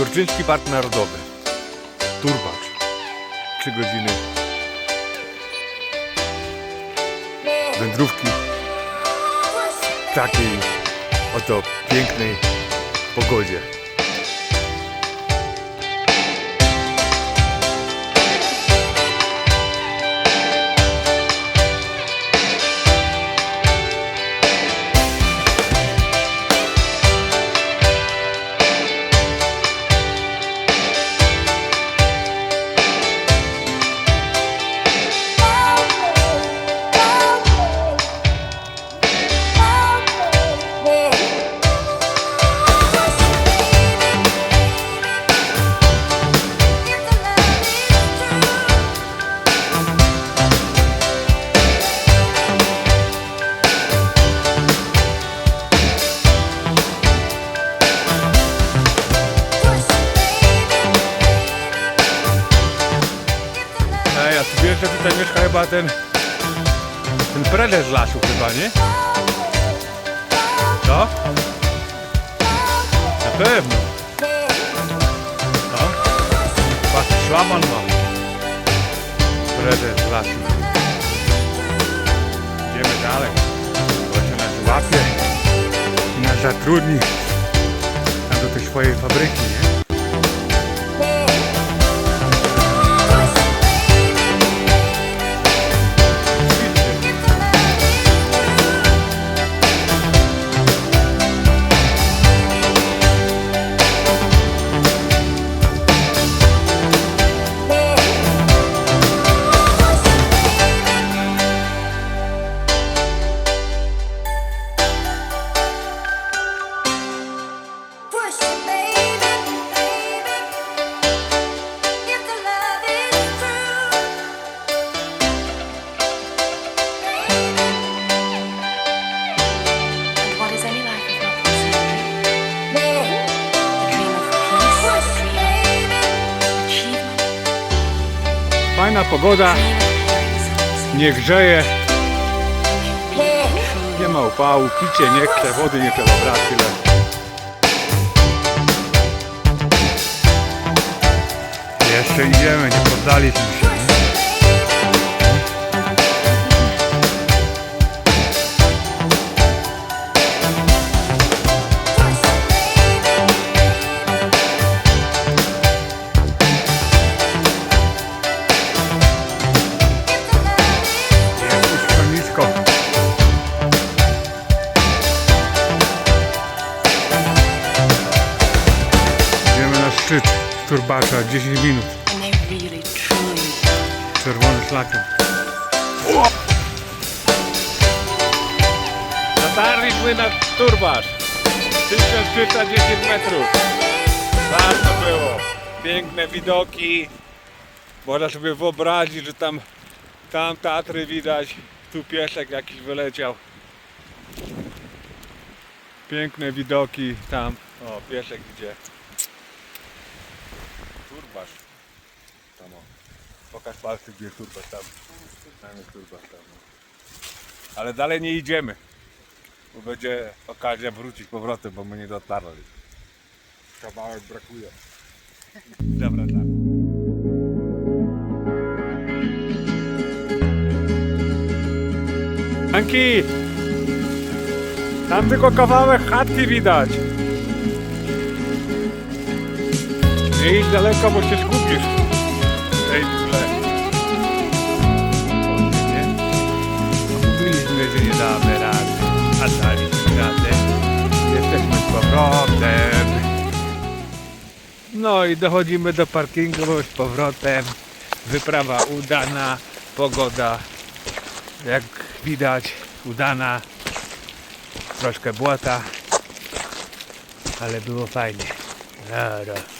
Górczyński Park Narodowy. Turbacz. 3 godziny. Wędrówki w takiej oto pięknej pogodzie. Że tutaj mieszka chyba ten... Ten prezes lasu chyba, nie? Co? Na pewno. No. Patrz, szlaban mam. Prezes lasu. Idziemy dalej. Może nas złapie i nas zatrudni tam do tej swojej fabryki, nie? Fajna pogoda, nie grzeje, nie ma upału, picie nie chce, wody nie trzeba brać tyle. Jeszcze idziemy, nie poddaliśmy się. Szczyt Turbacza, 10 minut, czerwony szlakiem. Dotarliśmy na Turbacz, 1310 metrów. Warto było. Piękne widoki. Można sobie wyobrazić, że tam, tam Tatry widać. Tu piesek jakiś wyleciał. Piękne widoki tam. O, piesek idzie. Turbasz. Tam o. Pokaż palcy, gdzie turbasz tam. Tam jest turbasz tam. Ale dalej nie idziemy. Bo będzie okazja wrócić powrotem, bo my nie dotarli. Kawałek brakuje. Zawracamy. Anki! Tam tylko kawałek chatki widać. Nie idź daleko, bo się zgubisz. Tle. Nie? Mówiliśmy, że nie damy rady, a daliśmy radę. Jesteśmy z powrotem. No i dochodzimy do parkingu z powrotem. Wyprawa udana, pogoda jak widać udana. Troszkę błota, ale było fajnie. Dobra.